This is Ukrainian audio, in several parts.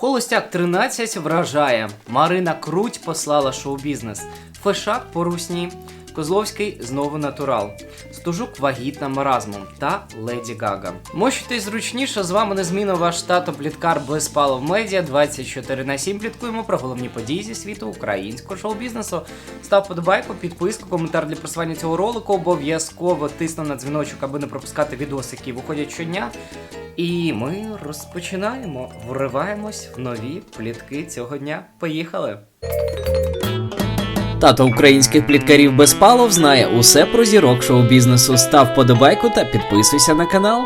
Холостяк 13 вражає. Марина Круть послала шоу-бізнес. Фешак по русні. Козловський знову натурал. Стужук вагітна маразмом та Леді Гага. Мощуйтесь зручніше. З вами незмінно ваш тато Пліткар Безпалов Медіа. 24 на 7 пліткуємо про головні події зі світу українського шоу-бізнесу. Став подобайку, підписку, коментар для просування цього ролику. Обов'язково тисну на дзвіночок, аби не пропускати відоси, які виходять щодня. І ми розпочинаємо. Вриваємось в нові плітки цього дня. Поїхали! Тато українських пліткарів Безпалов знає усе про зірок шоу-бізнесу. Став подобайку та підписуйся на канал.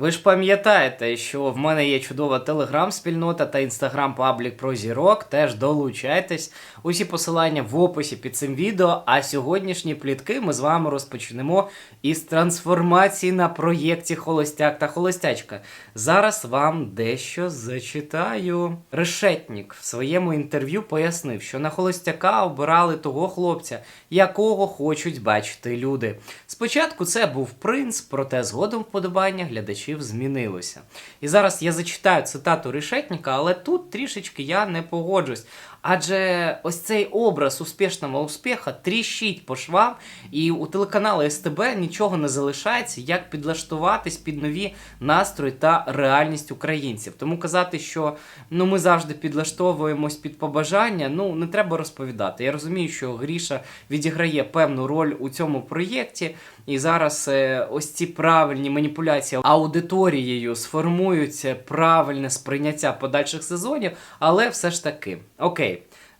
Ви ж пам'ятаєте, що в мене є чудова телеграм-спільнота та інстаграм-паблік про зірок. Теж долучайтесь. Усі посилання в описі під цим відео. А сьогоднішні плітки ми з вами розпочнемо із трансформації на проєкті Холостяк та Холостячка. Зараз вам дещо зачитаю. Решетнік в своєму інтерв'ю пояснив, що на холостяка обирали того хлопця, якого хочуть бачити люди. Спочатку це був принц, проте згодом вподобання глядачів змінилося. І зараз я зачитаю цитату Решетніка, але тут трішечки я не погоджусь. Адже ось цей образ успішного успіха тріщить по швам, і у телеканалу СТБ нічого не залишається, як підлаштуватись під нові настрої та реальність українців. Тому казати, що ну ми завжди підлаштовуємось під побажання, ну не треба розповідати. Я розумію, що Гріша відіграє певну роль у цьому проєкті, і зараз е, ось ці правильні маніпуляції аудиторією сформуються правильне сприйняття подальших сезонів, але все ж таки, окей.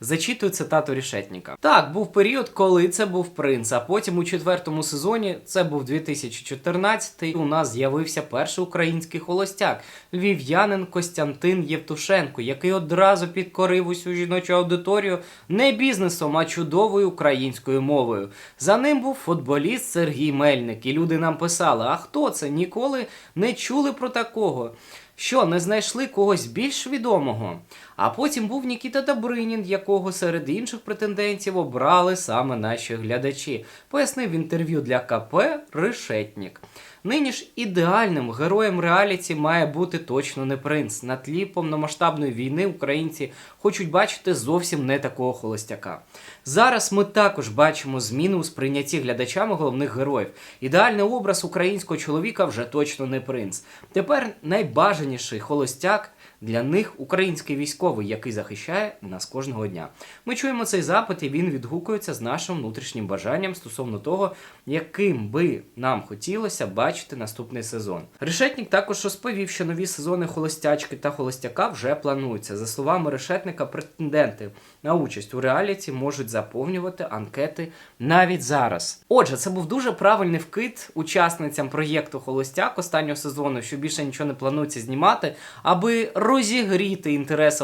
Зачитую цитату Рішетніка. Так, був період, коли це був принц. А потім у четвертому сезоні, це був 2014 у нас з'явився перший український холостяк львів'янин Костянтин Євтушенко, який одразу підкорив усю жіночу аудиторію не бізнесом, а чудовою українською мовою. За ним був футболіст Сергій Мельник, і люди нам писали: а хто це? Ніколи не чули про такого. Що, не знайшли когось більш відомого? А потім був Нікіта Добринін, якого серед інших претендентів обрали саме наші глядачі, пояснив в інтерв'ю для КП Решетнік. Нині ж ідеальним героєм реаліті має бути точно не принц. На тлі повномасштабної війни українці хочуть бачити зовсім не такого холостяка. Зараз ми також бачимо зміни у сприйнятті глядачами головних героїв. Ідеальний образ українського чоловіка вже точно не принц. Тепер найбажаніший холостяк. Для них український військовий, який захищає нас кожного дня. Ми чуємо цей запит, і він відгукується з нашим внутрішнім бажанням стосовно того, яким би нам хотілося бачити наступний сезон. Решетник також розповів, що нові сезони холостячки та холостяка вже плануються. За словами решетника, претенденти на участь у реаліті можуть заповнювати анкети навіть зараз. Отже, це був дуже правильний вкид учасницям проєкту Холостяк останнього сезону, що більше нічого не планується знімати, аби розігріти інтерес.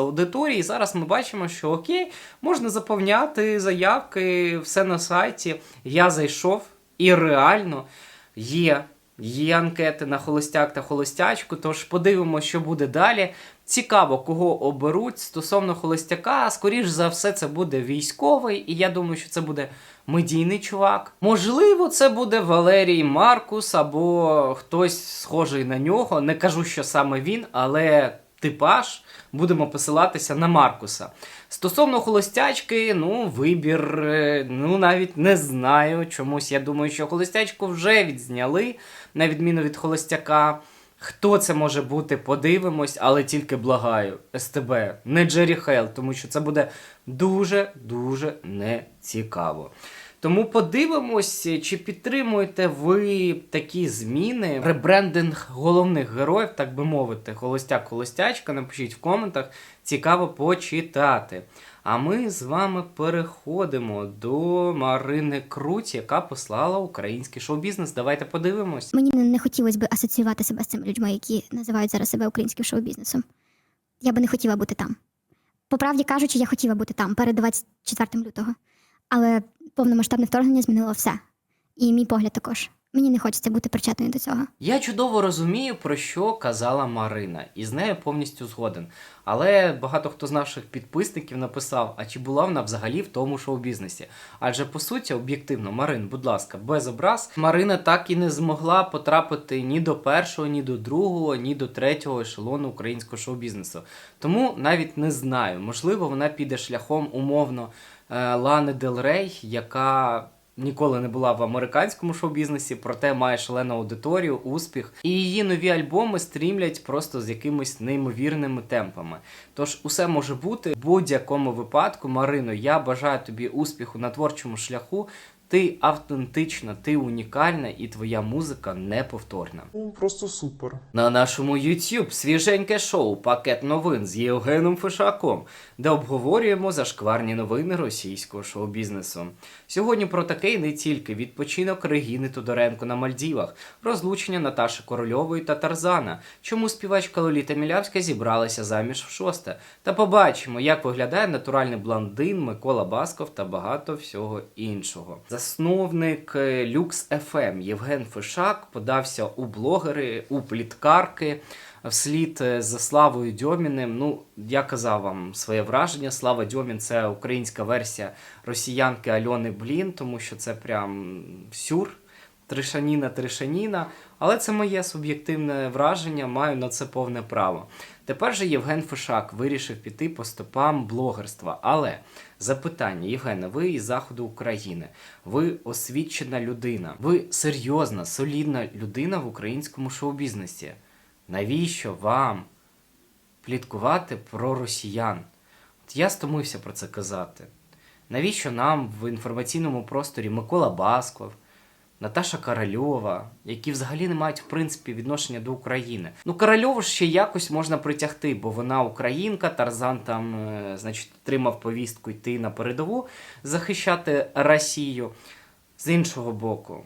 Зараз ми бачимо, що окей, можна заповняти заявки, все на сайті. Я зайшов, і реально є. Є анкети на холостяк та холостячку, тож подивимося, що буде далі. Цікаво, кого оберуть стосовно холостяка. Скоріш за все, це буде військовий, і я думаю, що це буде медійний чувак. Можливо, це буде Валерій Маркус або хтось схожий на нього. Не кажу, що саме він, але типаж будемо посилатися на Маркуса. Стосовно холостячки, ну, вибір, е, ну навіть не знаю. Чомусь я думаю, що холостячку вже відзняли, на відміну від холостяка. Хто це може бути, подивимось, але тільки благаю. СТБ, не Джері Хейл, тому що це буде дуже-дуже нецікаво. Тому подивимось, чи підтримуєте ви такі зміни, ребрендинг головних героїв, так би мовити, холостяк-холостячка. Напишіть в коментах, цікаво почитати. А ми з вами переходимо до Марини Круть, яка послала український шоу-бізнес. Давайте подивимось. Мені не, не хотілося б асоціювати себе з цими людьми, які називають зараз себе українським шоу-бізнесом. Я би не хотіла бути там. По правді кажучи, я хотіла бути там перед 24 лютого. Але повномасштабне вторгнення змінило все. І мій погляд також. Мені не хочеться бути причетною до цього. Я чудово розумію, про що казала Марина, і з нею повністю згоден. Але багато хто з наших підписників написав: а чи була вона взагалі в тому шоу-бізнесі? Адже по суті, об'єктивно, Марин, будь ласка, без образ, Марина так і не змогла потрапити ні до першого, ні до другого, ні до третього ешелону українського шоу-бізнесу. Тому навіть не знаю. Можливо, вона піде шляхом умовно Лани Дел Рей, яка ніколи не була в американському шоу-бізнесі, проте має шалену аудиторію, успіх. І її нові альбоми стрімлять просто з якимись неймовірними темпами. Тож усе може бути в будь-якому випадку. Марино, я бажаю тобі успіху на творчому шляху. Ти автентична, ти унікальна, і твоя музика неповторна. Ну, просто супер. На нашому YouTube свіженьке шоу Пакет новин з Євгеном Фишаком, де обговорюємо зашкварні новини російського шоу-бізнесу. Сьогодні про таке не тільки відпочинок Регіни Тодоренко на Мальдівах, розлучення Наташі Корольової та Тарзана, чому співачка Лоліта Мілявська зібралася заміж в шосте. Та побачимо, як виглядає натуральний блондин Микола Басков та багато всього іншого. Засновник Люкс Lux FM Євген Фишак подався у блогери, у пліткарки. Вслід е, за Славою Дьоміним. Ну, я казав вам своє враження. Слава Дьомін це українська версія росіянки Альони Блін, тому що це прям сюр. Тришаніна, тришаніна, але це моє суб'єктивне враження, маю на це повне право. Тепер же Євген Фишак вирішив піти по стопам блогерства. Але запитання, Євгене, ви із заходу України, ви освічена людина, ви серйозна, солідна людина в українському шоу-бізнесі. Навіщо вам пліткувати про росіян? От я стомився про це казати. Навіщо нам в інформаційному просторі Микола Басков, Наташа Корольова, які взагалі не мають в принципі відношення до України. Ну, Корольову ще якось можна притягти, бо вона українка, Тарзан там, е, значить, отримав повістку йти на передову захищати Росію. З іншого боку,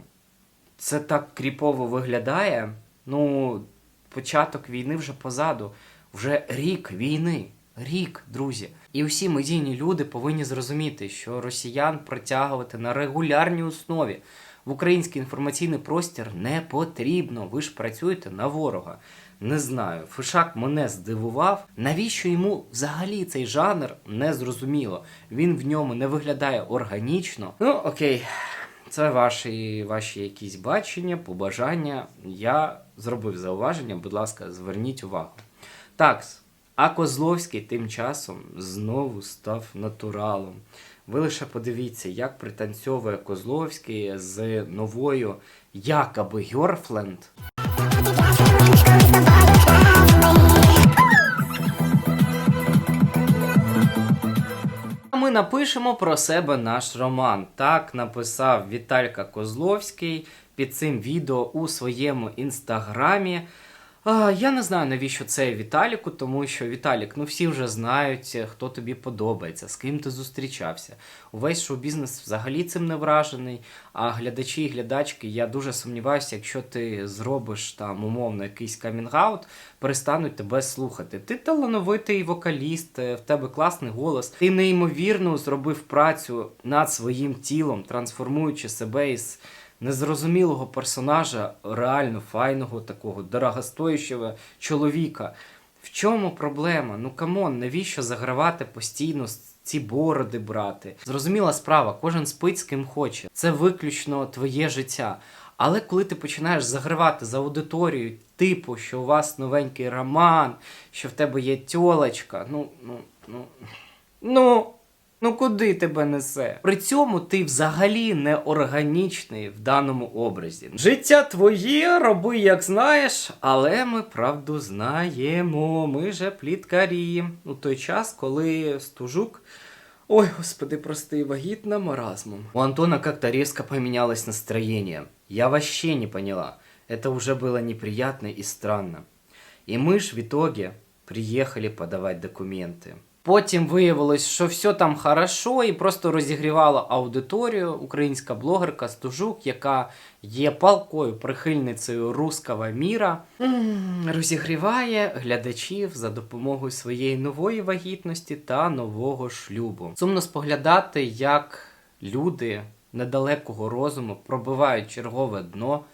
це так кріпово виглядає. Ну, початок війни вже позаду. Вже рік війни. Рік, друзі. І всі медійні люди повинні зрозуміти, що росіян притягувати на регулярній основі в український інформаційний простір не потрібно. Ви ж працюєте на ворога. Не знаю, Фишак мене здивував. Навіщо йому взагалі цей жанр не зрозуміло? Він в ньому не виглядає органічно. Ну, окей, це ваші, ваші якісь бачення, побажання. Я зробив зауваження, будь ласка, зверніть увагу. Так, а Козловський тим часом знову став натуралом. Ви лише подивіться, як пританцьовує Козловський з новою якоби Гьорфленд. Ми напишемо про себе наш роман. Так написав Віталька Козловський під цим відео у своєму інстаграмі. А, я не знаю, навіщо це Віталіку, тому що Віталік, ну всі вже знають, хто тобі подобається, з ким ти зустрічався. Увесь шоу-бізнес взагалі цим не вражений. А глядачі і глядачки, я дуже сумніваюся, якщо ти зробиш там умовно якийсь камінг-аут, перестануть тебе слухати. Ти талановитий вокаліст, е, в тебе класний голос. Ти неймовірно зробив працю над своїм тілом, трансформуючи себе із незрозумілого персонажа, реально файного, такого дорогостоящого чоловіка. В чому проблема? Ну камон, навіщо загравати постійно ці бороди брати? Зрозуміла справа, кожен спить з ким хоче. Це виключно твоє життя. Але коли ти починаєш загравати за аудиторію, типу, що у вас новенький роман, що в тебе є тьолочка, ну, ну, ну, ну. Ну куди тебе несе? При цьому ти взагалі не органічний в даному образі. Життя твоє, роби як знаєш, але ми правду знаємо. Ми же пліткарі. У той час, коли стужук. Ой, господи, прости, вагітна маразмом. У Антона как-то резко поменялось настроение. Я вообще не поняла. Это уже было неприятно и странно. І ми ж в итоге приїхали подавати документи. Потім виявилось, що все там хорошо, і просто розігрівала аудиторію. Українська блогерка Стужук, яка є палкою прихильницею руского міра, розігріває глядачів за допомогою своєї нової вагітності та нового шлюбу. Сумно споглядати, як люди недалекого розуму пробивають чергове дно,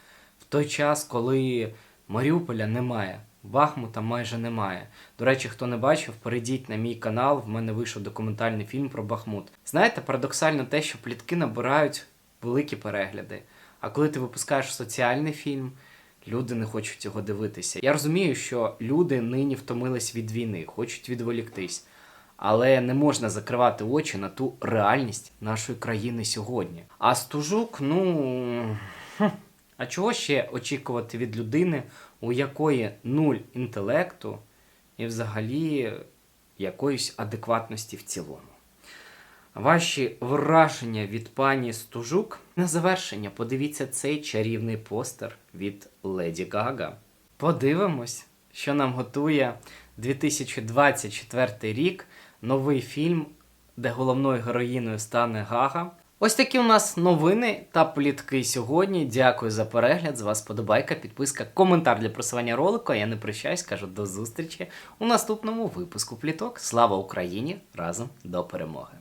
в той час, коли Маріуполя немає, Бахмута майже немає. До речі, хто не бачив, перейдіть на мій канал. В мене вийшов документальний фільм про Бахмут. Знаєте, парадоксально те, що плітки набирають великі перегляди. А коли ти випускаєш соціальний фільм, люди не хочуть цього дивитися. Я розумію, що люди нині втомились від війни, хочуть відволіктись. Але не можна закривати очі на ту реальність нашої країни сьогодні. А стужук, ну. А чого ще очікувати від людини, у якої нуль інтелекту і взагалі якоїсь адекватності в цілому? Ваші враження від пані Стужук на завершення. Подивіться цей чарівний постер від Леді Гага. Подивимось, що нам готує 2024 рік новий фільм, де головною героїною стане Гага. Ось такі у нас новини та плітки сьогодні. Дякую за перегляд. З вас подобайка, підписка, коментар для просування ролику. Я не прощаюсь, кажу до зустрічі у наступному випуску пліток. Слава Україні! Разом до перемоги!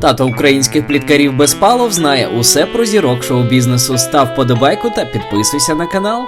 Тато українських пліткарів без палов знає усе про зірок шоу-бізнесу. Став подобайку та підписуйся на канал.